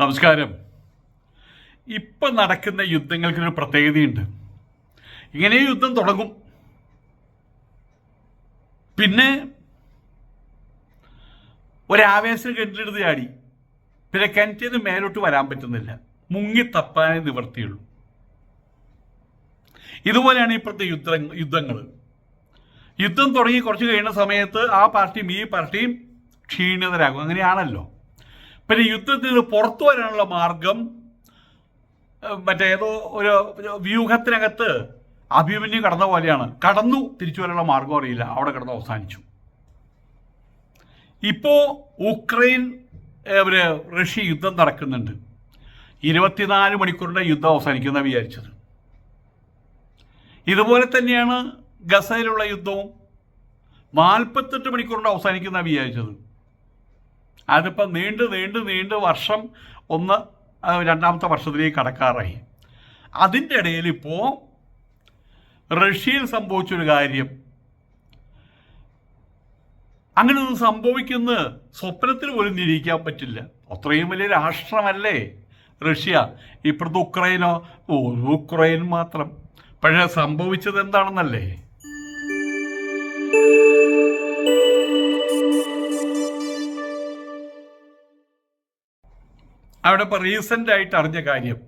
നമസ്കാരം. ഇപ്പം നടക്കുന്ന യുദ്ധങ്ങൾക്കൊരു പ്രത്യേകതയുണ്ട്. ഇങ്ങനെ യുദ്ധം തുടങ്ങും. പിന്നെ ഒരാവേശം കിണറ്റിലെടുത്ത് ചാടി. പിന്നെ കിണറ്റിന്ന് മേലോട്ട് വരാൻ പറ്റുന്നില്ല. മുങ്ങി തപ്പാനേ നിവർത്തിയുള്ളൂ. ഇതുപോലെയാണ് ഇപ്പോഴത്തെ യുദ്ധ യുദ്ധങ്ങൾ യുദ്ധം തുടങ്ങി കുറച്ച് കഴിയുന്ന സമയത്ത് ആ പാർട്ടിയും ഈ പാർട്ടിയും ക്ഷീണിതരാകും. അങ്ങനെയാണല്ലോ. പിന്നെ യുദ്ധത്തിൽ നിന്ന് പുറത്തു വരാനുള്ള മാർഗം മറ്റേ ഏതോ ഒരു വ്യൂഹത്തിനകത്ത് അഭിമന്യു കടന്ന പോലെയാണ്. കടന്നു തിരിച്ചു വരാനുള്ള മാർഗം അറിയില്ല. അവിടെ കിടന്ന് അവസാനിച്ചു. ഇപ്പോ ഉക്രൈൻ ഒരു റഷ്യ യുദ്ധം നടക്കുന്നുണ്ട്. ഇരുപത്തിനാല് മണിക്കൂറിന്റെ യുദ്ധം അവസാനിക്കുന്ന വിചാരിച്ചത്. ഇതുപോലെ തന്നെയാണ് ഗസയിലുള്ള യുദ്ധവും. നാൽപ്പത്തെട്ട് മണിക്കൂറിന്റെ അവസാനിക്കുന്ന വിചാരിച്ചത്. അതിപ്പോൾ നീണ്ട് നീണ്ട് നീണ്ട് വർഷം ഒന്ന് രണ്ടാമത്തെ വർഷത്തിലേക്ക് കടക്കാറായി. അതിന്റെ ഇടയിൽ ഇപ്പോൾ റഷ്യയിൽ സംഭവിച്ചൊരു കാര്യം. അങ്ങനെ ഒന്നും സംഭവിക്കുന്ന സ്വപ്നത്തിൽ പോലും നിരീക്കാൻ പറ്റില്ല. അത്രയും വലിയ രാഷ്ട്രമല്ലേ റഷ്യ? ഇപ്പുറത്ത് ഉക്രൈനോ? ഉക്രൈൻ മാത്രം. പക്ഷേ സംഭവിച്ചത് എന്താണെന്നല്ലേ? അവിടെ ഇപ്പോൾ റീസെന്റ് ആയിട്ട് അറിഞ്ഞ കാര്യം.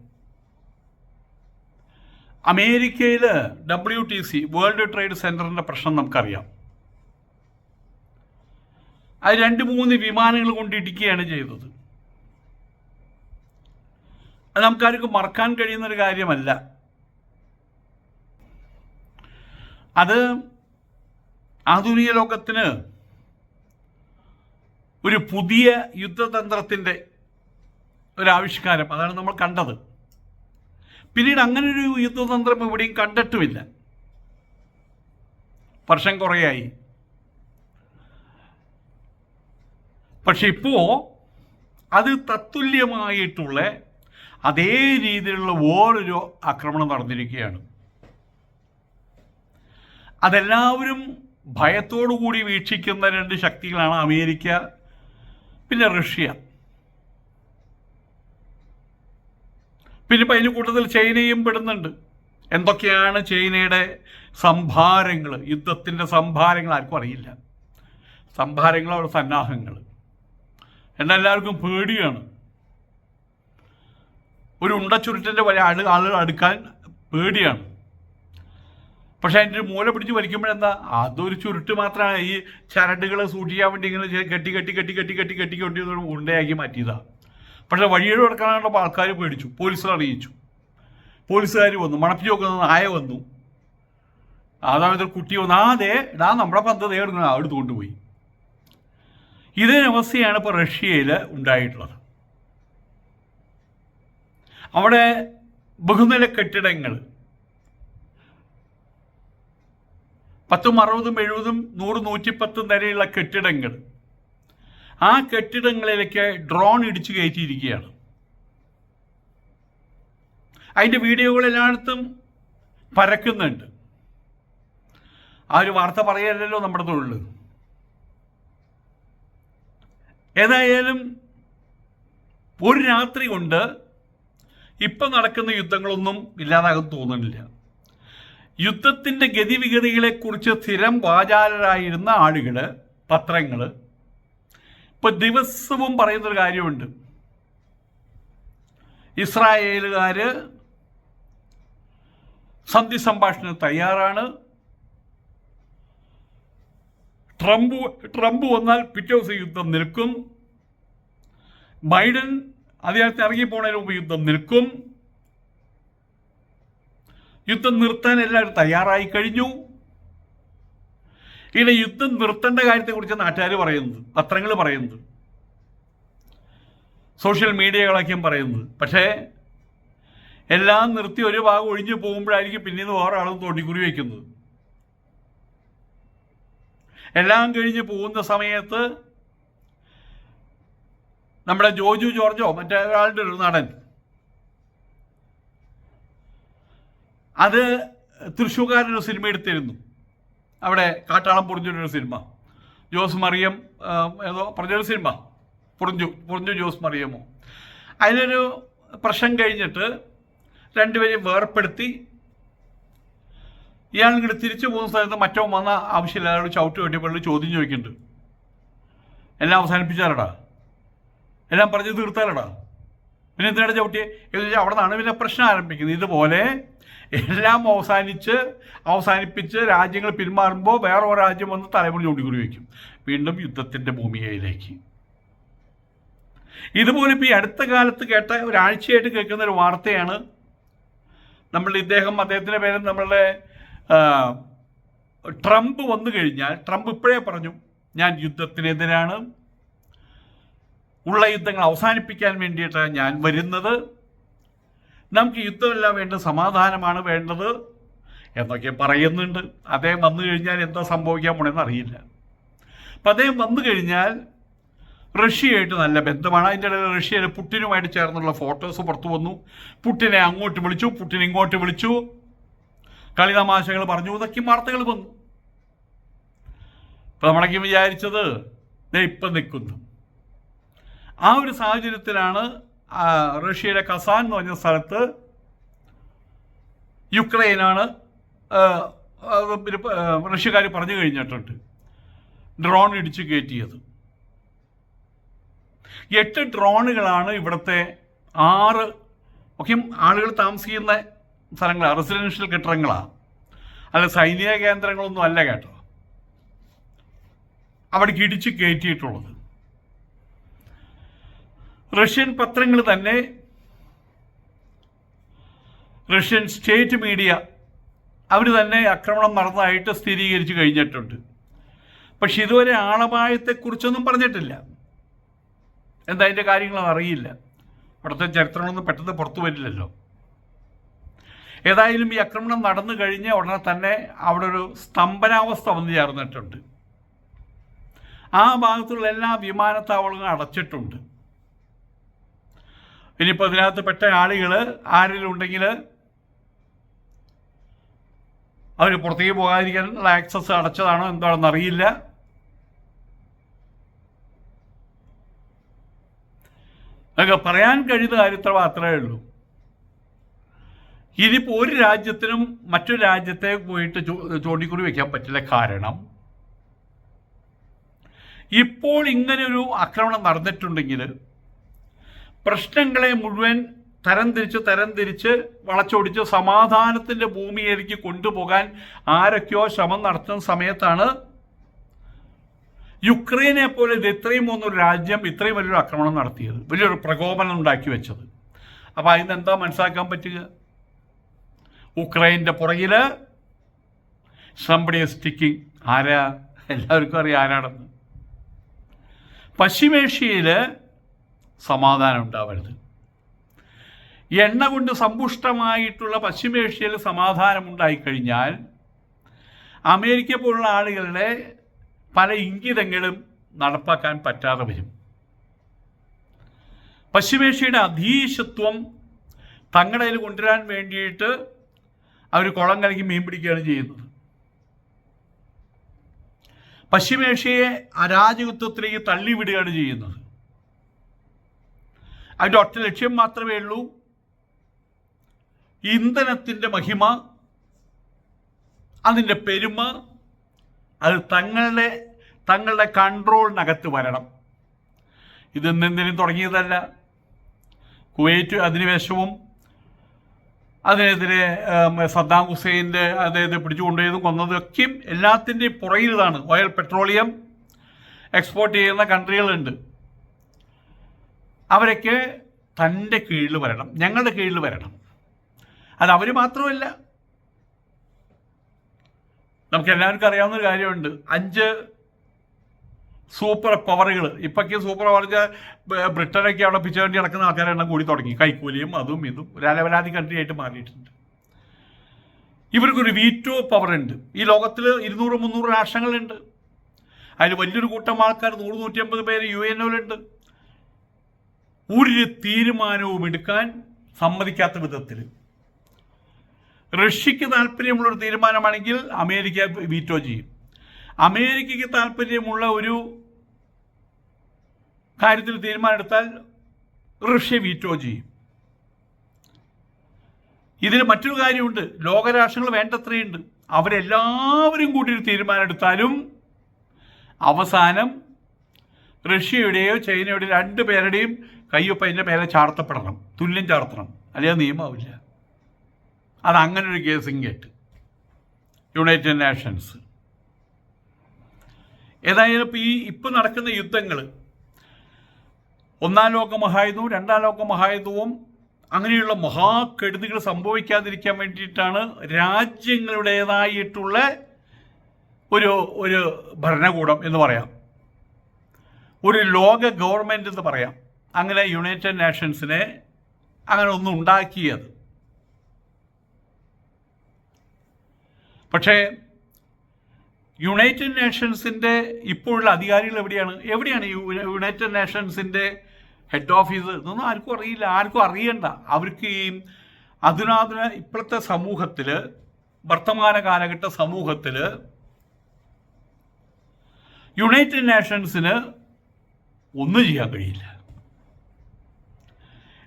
അമേരിക്കയിൽ W T C world trade സെന്ററിന്റെ പ്രശ്നം നമുക്കറിയാം. അത് രണ്ട് മൂന്ന് വിമാനങ്ങൾ കൊണ്ട് ഇടിക്കുകയാണ് ചെയ്തത്. അത് നമുക്കാർക്കും മറക്കാൻ കഴിയുന്നൊരു കാര്യമല്ല. അത് ആധുനിക ലോകത്തിന് ഒരു പുതിയ യുദ്ധതന്ത്രത്തിന്റെ ഒരാവിഷ്കാരം. അതാണ് നമ്മൾ കണ്ടത്. പിന്നീട് അങ്ങനെ ഒരു യുദ്ധതന്ത്രം എവിടെയും കണ്ടിട്ടുമില്ല. വർഷം കുറേയായി. പക്ഷെ ഇപ്പോൾ അത് തത്തുല്യമായിട്ടുള്ള അതേ രീതിയിലുള്ള വേറൊരു ആക്രമണം നടന്നിരിക്കുകയാണ്. അതെല്ലാവരും ഭയത്തോടു കൂടി വീക്ഷിക്കുന്ന രണ്ട് ശക്തികളാണ് അമേരിക്ക പിന്നെ റഷ്യ. പിന്നെ ഇപ്പം അതിന് കൂട്ടത്തിൽ ചൈനയും പെടുന്നുണ്ട്. എന്തൊക്കെയാണ് ചൈനയുടെ സംഭാരങ്ങൾ യുദ്ധത്തിന്റെ സംഭാരങ്ങൾ ആർക്കും അറിയില്ല. സംഭാരങ്ങൾ അവിടെ സന്നാഹങ്ങൾ എന്നാൽ എല്ലാവർക്കും പേടിയാണ്. ഒരു ഉണ്ടച്ചുരുട്ടിന്റെ വരെ ആൾ ആളുകൾ അടുക്കാൻ പേടിയാണ്. പക്ഷേ അതിന്റെ ഒരു മൂല പിടിച്ച് വലിക്കുമ്പോഴെന്താ അതൊരു ചുരുട്ട് മാത്രമാണ്. ഈ ചരടുകളെ സൂക്ഷിക്കാൻ വേണ്ടി ഇങ്ങനെ കെട്ടി കെട്ടി കെട്ടി കെട്ടി കെട്ടി കെട്ടി കൊണ്ടി ഉണ്ടയാക്കി മാറ്റിയതാണ് പക്ഷെ വഴിയേഴ് കിടക്കാനുള്ള ആൾക്കാർ പേടിച്ചു. പോലീസിൽ അറിയിച്ചു. പോലീസുകാർ വന്നു. മണപ്പിച്ച് നോക്കുന്ന നായ വന്നു. അതായത് കുട്ടി വന്നു. ആ ദേ ഇടാ നമ്മുടെ പന്ത് എടുക്കണം. അടുത്ത് കൊണ്ടുപോയി. ഇതേ അവസ്ഥയാണ് ഇപ്പോൾ റഷ്യയിൽ ഉണ്ടായിട്ടുള്ളത്. അവിടെ ബഹുനില കെട്ടിടങ്ങൾ. പത്തും അറുപതും എഴുപതും നൂറ് നൂറ്റിപ്പത്തും നിലയുള്ള കെട്ടിടങ്ങൾ. ആ കെട്ടിടങ്ങളിലേക്ക് ഡ്രോൺ ഇടിച്ചു കയറ്റിയിരിക്കുകയാണ്. അതിന്റെ വീഡിയോകൾ എല്ലായിടത്തും പരക്കുന്നുണ്ട്. ആ ഒരു വാർത്ത പറയലല്ലോ നമ്മുടെ തൊഴിൽ ഏതായാലും ഒരു രാത്രി കൊണ്ട് ഇപ്പം നടക്കുന്ന യുദ്ധങ്ങളൊന്നും ഇല്ലാതാകും തോന്നുന്നില്ല. യുദ്ധത്തിന്റെ ഗതിവിഗതികളെക്കുറിച്ച് സ്ഥിരം വാചാലരായിരുന്ന ആളുകൾ പത്രങ്ങൾ ഇപ്പൊ ദിവസവും പറയുന്നൊരു കാര്യമുണ്ട്. ഇസ്രായേലുകാര് സന്ധി സംഭാഷണത്തിന് തയ്യാറാണ്. ട്രംപ് ട്രംപ് വന്നാൽ പിറ്റേ ദിവസം യുദ്ധം നിൽക്കും. ബൈഡൻ അദ്ദേഹത്തെ ഇറങ്ങിപ്പോണതിന് മുമ്പ് യുദ്ധം നിൽക്കും. യുദ്ധം നിർത്താൻ എല്ലാവരും തയ്യാറായി കഴിഞ്ഞു. ഇങ്ങനെ യുദ്ധം നിർത്തേണ്ട കാര്യത്തെക്കുറിച്ച് നാട്ടുകാർ പറയുന്നത് പത്രങ്ങൾ പറയുന്നത് സോഷ്യൽ മീഡിയകളൊക്കെയും പറയുന്നത്. പക്ഷേ എല്ലാം നിർത്തി ഒരു ഭാഗം ഒഴിഞ്ഞു പോകുമ്പോഴായിരിക്കും പിന്നീട് വേറെ ആളും തോണ്ടിക്കുറി വയ്ക്കുന്നത് എല്ലാം കഴിഞ്ഞ് പോകുന്ന സമയത്ത് നമ്മുടെ ജോജു ജോർജോ മറ്റേ ഒരാളുടെ ഒരു നടൻ. അത് തൃശ്ശൂർക്കാരൊരു സിനിമ എടുത്തിരുന്നു. അവിടെ കാട്ടാളം പൊറിഞ്ഞൊരു സിനിമ. ജോസ് മറിയം ഏതോ പറഞ്ഞൊരു സിനിമ. പൊറിഞ്ചു പൊറിഞ്ചു ജോസ് മറിയമോ. അതിലൊരു പ്രശ്നം കഴിഞ്ഞിട്ട് രണ്ടുപേരെയും വേർപ്പെടുത്തി. ഇയാൾ ഇങ്ങോട്ട് തിരിച്ചു പോകുന്ന സ്ഥലത്ത് മറ്റോ വന്ന ആവശ്യമില്ല. അയാളോട് ചവിട്ട് വേണ്ടിയപ്പോൾ ചോദ്യം ചോദിക്കുന്നുണ്ട്. എല്ലാം അവസാനിപ്പിച്ചാലടാ? എല്ലാം പറഞ്ഞു തീർത്താലടാ? പിന്നെ എന്തിനാണ് ചവിട്ടിയെ? എന്ന് വെച്ചാൽ അവിടെ നിന്നാണ് പിന്നെ പ്രശ്നം ആരംഭിക്കുന്നത്. ഇതുപോലെ എല്ലാം അവസാനിച്ച് അവസാനിപ്പിച്ച് രാജ്യങ്ങൾ പിന്മാറുമ്പോൾ വേറെ ഒരു രാജ്യം വന്ന് തലമുറ ചൂണ്ടിക്കുറി വയ്ക്കും വീണ്ടും യുദ്ധത്തിന്റെ ഭൂമികയിലേക്ക്. ഇതുപോലെ ഇപ്പോൾ ഈ അടുത്ത കാലത്ത് കേട്ട ഒരാഴ്ചയായിട്ട് കേൾക്കുന്ന ഒരു വാർത്തയാണ്. നമ്മൾ ഇദ്ദേഹം അദ്ദേഹത്തിന്റെ പേര് നമ്മളുടെ ട്രംപ് വന്നു കഴിഞ്ഞാൽ ട്രംപ് ഇപ്പോഴേ പറഞ്ഞു ഞാൻ യുദ്ധത്തിനെതിരാണ് ഉള്ള യുദ്ധങ്ങൾ അവസാനിപ്പിക്കാൻ വേണ്ടിയിട്ടാണ് ഞാൻ വരുന്നത്. നമുക്ക് യുദ്ധമല്ല വേണ്ടത് സമാധാനമാണ് വേണ്ടത് എന്നൊക്കെ പറയുന്നുണ്ട്. അദ്ദേഹം വന്നു കഴിഞ്ഞാൽ എന്താ സംഭവിക്കാൻ പോണെന്ന് അറിയില്ല. അപ്പം അദ്ദേഹം വന്നു കഴിഞ്ഞാൽ റഷ്യയായിട്ട് നല്ല ബന്ധമാണ്. അതിന്റെ ഇടയിൽ റഷ്യയിൽ പുട്ടിനുമായിട്ട് ചേർന്നുള്ള ഫോട്ടോസ് പുറത്തു വന്നു. പുട്ടിനെ അങ്ങോട്ട് വിളിച്ചു പുട്ടിനെ ഇങ്ങോട്ട് വിളിച്ചു. കളിതമാശകൾ പറഞ്ഞു. ഇതൊക്കെ വാർത്തകൾ വന്നു. അപ്പം നമ്മളൊക്കെ വിചാരിച്ചത് ഇപ്പം നിൽക്കുന്നു. ആ ഒരു സാഹചര്യത്തിലാണ് റഷ്യയുടെ കസാൻ എന്ന് പറഞ്ഞ സ്ഥലത്ത് യുക്രൈനാണ് റഷ്യക്കാർ പറഞ്ഞു കഴിഞ്ഞിട്ടുണ്ട്. ഡ്രോൺ ഇടിച്ചു കയറ്റിയത്. എട്ട് ഡ്രോണുകളാണ് ഇവിടുത്തെ ആറ് ഒക്കെ ആളുകൾ താമസിക്കുന്ന സ്ഥലങ്ങളാണ് റെസിഡൻഷ്യൽ കെട്ടിടങ്ങളാണ് അല്ല സൈനിക കേന്ദ്രങ്ങളൊന്നും അല്ല കേട്ടോ. അവിടേക്ക് ഇടിച്ച് കയറ്റിയിട്ടുള്ളത്. റഷ്യൻ പത്രങ്ങൾ തന്നെ റഷ്യൻ സ്റ്റേറ്റ് മീഡിയ അവർ തന്നെ ആക്രമണം നടന്നതായിട്ട് സ്ഥിരീകരിച്ചു കഴിഞ്ഞിട്ടുണ്ട്. പക്ഷെ ഇതുവരെ ആളപായത്തെക്കുറിച്ചൊന്നും പറഞ്ഞിട്ടില്ല. എന്താ അതിന്റെ കാര്യങ്ങളൊന്നും അറിയില്ല. അവിടുത്തെ ചരിത്രങ്ങളൊന്നും പെട്ടെന്ന് പുറത്തു വരില്ലല്ലോ. ഏതായാലും ഈ ആക്രമണം നടന്നു കഴിഞ്ഞ ഉടനെ തന്നെ അവിടെ ഒരു സ്തംഭനാവസ്ഥ വന്നു ചേർന്നിട്ടുണ്ട്. ആ ഭാഗത്തുള്ള എല്ലാ വിമാനത്താവളങ്ങളും അടച്ചിട്ടുണ്ട്. ഇനിയിപ്പോൾ ഇതിനകത്ത് പെട്ട ആളുകൾ ആരെങ്കിലും ഉണ്ടെങ്കിൽ അവർ പുറത്തേക്ക് പോകാതിരിക്കാനുള്ള ആക്സസ് അടച്ചതാണോ എന്താണെന്ന് അറിയില്ല. അതൊക്കെ പറയാൻ കഴിയുന്ന കാര്യത്ര മാത്രമേ ഉള്ളൂ. ഇനിയിപ്പോൾ ഒരു രാജ്യത്തിനും മറ്റൊരു രാജ്യത്തെ പോയിട്ട് ചോണ്ടിക്കുറി വെക്കാൻ പറ്റില്ല കാരണം ഇപ്പോൾ ഇങ്ങനെ ഒരു ആക്രമണം നടന്നിട്ടുണ്ടെങ്കിൽ പ്രശ്നങ്ങളെ മുഴുവൻ തരംതിരിച്ച് തരംതിരിച്ച് വളച്ചൊടിച്ച് സമാധാനത്തിന്റെ ഭൂമിയിലേക്ക് കൊണ്ടുപോകാൻ ആരൊക്കെയോ ശ്രമം നടത്തുന്ന സമയത്താണ് യുക്രൈനെ പോലെ ഇത് ഇത്രയും മൂന്നൊരു രാജ്യം ഇത്രയും വലിയൊരു ആക്രമണം നടത്തിയത് വലിയൊരു പ്രകോപനം ഉണ്ടാക്കി വെച്ചത്. അപ്പോൾ അതിന് എന്താ മനസ്സിലാക്കാൻ പറ്റുക? ഉക്രൈന്റെ പുറകിൽ സംബടി സ്റ്റിക്കിങ് ആരാ? എല്ലാവർക്കും അറിയാം ആരാണെന്ന്. പശ്ചിമേഷ്യയിൽ സമാധാനം ഉണ്ടാവരുത്. എണ്ണ കൊണ്ട് സമ്പുഷ്ടമായിട്ടുള്ള പശ്ചിമേഷ്യയിൽ സമാധാനം ഉണ്ടായിക്കഴിഞ്ഞാൽ അമേരിക്ക പോലുള്ള ആളുകളുടെ പല ഇംഗിതങ്ങളും നടപ്പാക്കാൻ പറ്റാതെ വരും. പശ്ചിമേഷ്യയുടെ അധീശത്വം തങ്ങളുടെ കയ്യിൽ കൊണ്ടുവരാൻ വേണ്ടിയിട്ട് അവർ കുളം കലക്കി മീൻ പിടിക്കുകയാണ് ചെയ്യുന്നത്. പശ്ചിമേഷ്യയെ അരാജകത്വത്തിലേക്ക് തള്ളിവിടുകയാണ് ചെയ്യുന്നത്. അതിന്റെ ഒറ്റ ലക്ഷ്യം മാത്രമേ ഉള്ളൂ. ഇന്ധനത്തിന്റെ മഹിമ അതിന്റെ പെരുമ അത് തങ്ങളുടെ തങ്ങളുടെ കൺട്രോളിനകത്ത് വരണം. ഇത് എന്തെന്തിനും തുടങ്ങിയതല്ല. കുവൈറ്റ് അധിനിവേശവും അതിനെതിരെ സദ്ദാം ഹുസൈന്റെ അതായത് പിടിച്ചുകൊണ്ടുപോയതും കൊന്നതും ഒക്കെയും എല്ലാത്തിന്റെയും പുറകിൽ ഓയിൽ പെട്രോളിയം എക്സ്പോർട്ട് ചെയ്യുന്ന കൺട്രികളുണ്ട്. അവരൊക്കെ തന്റെ കീഴിൽ വരണം ഞങ്ങളുടെ കീഴിൽ വരണം. അത് അവർ മാത്രമല്ല. നമുക്ക് എല്ലാവർക്കും അറിയാവുന്ന ഒരു കാര്യമുണ്ട്. അഞ്ച് സൂപ്പർ പവറുകൾ ഇപ്പൊക്കെ സൂപ്പർ പവർ ബ്രിട്ടനൊക്കെ അവിടെ പിച്ച വേണ്ടി നടക്കുന്ന ആൾക്കാരെണ്ണം കൂടി തുടങ്ങി. കൈക്കൂലിയും അതും ഇതും. ഒരു അലവലാതി കൺട്രി ആയിട്ട് മാറിയിട്ടുണ്ട്. ഇവർക്കൊരു വീറ്റോ പവർ ഉണ്ട്. ഈ ലോകത്തിൽ ഇരുന്നൂറ് മുന്നൂറ് രാഷ്ട്രങ്ങളുണ്ട്. അതിൽ വലിയൊരു കൂട്ടം ആൾക്കാർ നൂറ് നൂറ്റി അമ്പത് പേര് യു എൻ ഒയിലുണ്ട് ഒരു തീരുമാനവും എടുക്കാൻ സമ്മതിക്കാത്ത വിധത്തിൽ. റഷ്യക്ക് താല്പര്യമുള്ള ഒരു തീരുമാനമാണെങ്കിൽ അമേരിക്ക വീറ്റോ ചെയ്യും. അമേരിക്കയ്ക്ക് താല്പര്യമുള്ള ഒരു കാര്യത്തിൽ തീരുമാനമെടുത്താൽ റഷ്യ വീറ്റോ ചെയ്യും. ഇതിന് മറ്റൊരു കാര്യമുണ്ട്. ലോകരാഷ്ട്രങ്ങൾ വേണ്ടത്രയുണ്ട്. അവരെല്ലാവരും കൂടി ഒരു തീരുമാനമെടുത്താലും അവസാനം റഷ്യയുടെയോ ചൈനയുടെയോ രണ്ടു പേരുടെയും കയ്യൊപ്പ് അതിന്റെ മേലെ ചാർത്തപ്പെടണം തുല്യം ചാർത്തണം. അല്ലെങ്കിൽ അത് നിയമമാവില്ല. അത് അങ്ങനെ ഒരു കേസും കേട്ട്. യുണൈറ്റഡ് നേഷൻസ് ഏതായാലും ഇപ്പോൾ ഈ ഇപ്പം നടക്കുന്ന യുദ്ധങ്ങൾ ഒന്നാം ലോക മഹായുദ്ധവും രണ്ടാം ലോക മഹായുദ്ധവും അങ്ങനെയുള്ള മഹാകെടുതികൾ സംഭവിക്കാതിരിക്കാൻ വേണ്ടിയിട്ടാണ് രാജ്യങ്ങളുടേതായിട്ടുള്ള ഒരു ഒരു ഭരണകൂടം എന്ന് പറയാം. ഒരു ലോക ഗവൺമെന്റ് എന്ന് പറയാം. അങ്ങനെ യുണൈറ്റഡ് നേഷൻസിനെ അങ്ങനെ ഒന്നും ഉണ്ടാക്കിയത്. പക്ഷേ യുണൈറ്റഡ് നേഷൻസിന്റെ ഇപ്പോഴുള്ള അധികാരികൾ എവിടെയാണ്? എവിടെയാണ് യുണൈറ്റഡ് നേഷൻസിന്റെ ഹെഡ് ഓഫീസ് ഇതൊന്നും ആർക്കും അറിയില്ല. ആർക്കും അറിയണ്ട. അവർക്ക് ഈ അതിനാധുന ഇപ്പോഴത്തെ സമൂഹത്തിൽ വർത്തമാന കാലഘട്ട സമൂഹത്തിൽ യുണൈറ്റഡ് നേഷൻസിന് ഒന്നും ചെയ്യാൻ കഴിയില്ല.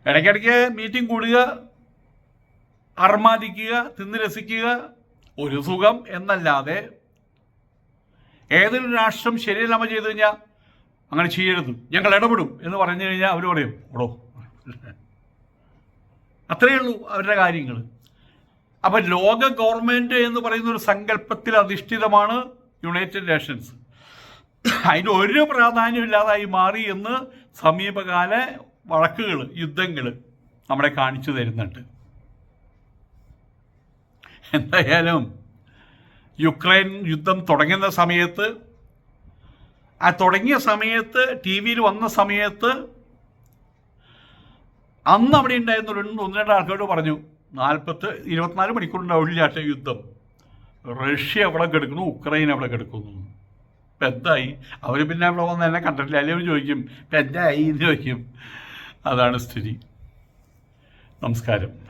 ഇടയ്ക്കിടയ്ക്ക് മീറ്റിംഗ് കൂടുക അർമാദിക്കുക തിന്ന് രസിക്കുക ഒരു സുഖം എന്നല്ലാതെ ഏതൊരു രാഷ്ട്രം ശരിയല്ലാമ ചെയ്തു കഴിഞ്ഞാൽ അങ്ങനെ ചെയ്യരുത്. ഞങ്ങൾ ഇടപെടും എന്ന് പറഞ്ഞു കഴിഞ്ഞാൽ അവർ പറയും ഓടോ. അത്രയേ ഉള്ളൂ അവരുടെ കാര്യങ്ങൾ അപ്പം ലോക ഗവൺമെന്റ് എന്ന് പറയുന്ന ഒരു സങ്കല്പത്തിൽ അധിഷ്ഠിതമാണ് യുണൈറ്റഡ് നേഷൻസ്. അതിന് ഒരു പ്രാധാന്യമില്ലാതായി മാറി എന്ന് സമീപകാല വഴക്കുകൾ യുദ്ധങ്ങൾ നമ്മളെ കാണിച്ചു തരുന്നുണ്ട്. എന്തായാലും യുക്രൈൻ യുദ്ധം തുടങ്ങുന്ന സമയത്ത് ആ തുടങ്ങിയ സമയത്ത് ടി വിയിൽ വന്ന സമയത്ത് അന്ന് അവിടെ ഉണ്ടായിരുന്ന ഒന്ന് രണ്ട് ആൾക്കാരോട് പറഞ്ഞു നാൽപ്പത്ത് ഇരുപത്തിനാല് മണിക്കൂറുണ്ടാവില്ല യുദ്ധം. റഷ്യ അവിടെ കിടക്കുന്നു? ഉക്രൈൻ അവിടെ കിടക്കുന്നു? ഇപ്പം എന്തായി? അവർ പിന്നെ അവിടെ വന്ന് എന്നെ കണ്ടിട്ടില്ല. അല്ലെങ്കിൽ ചോദിക്കും ഇപ്പം എന്തായി എന്ന് ചോദിക്കും. അതാണ് സ്ഥിതി. നമസ്കാരം.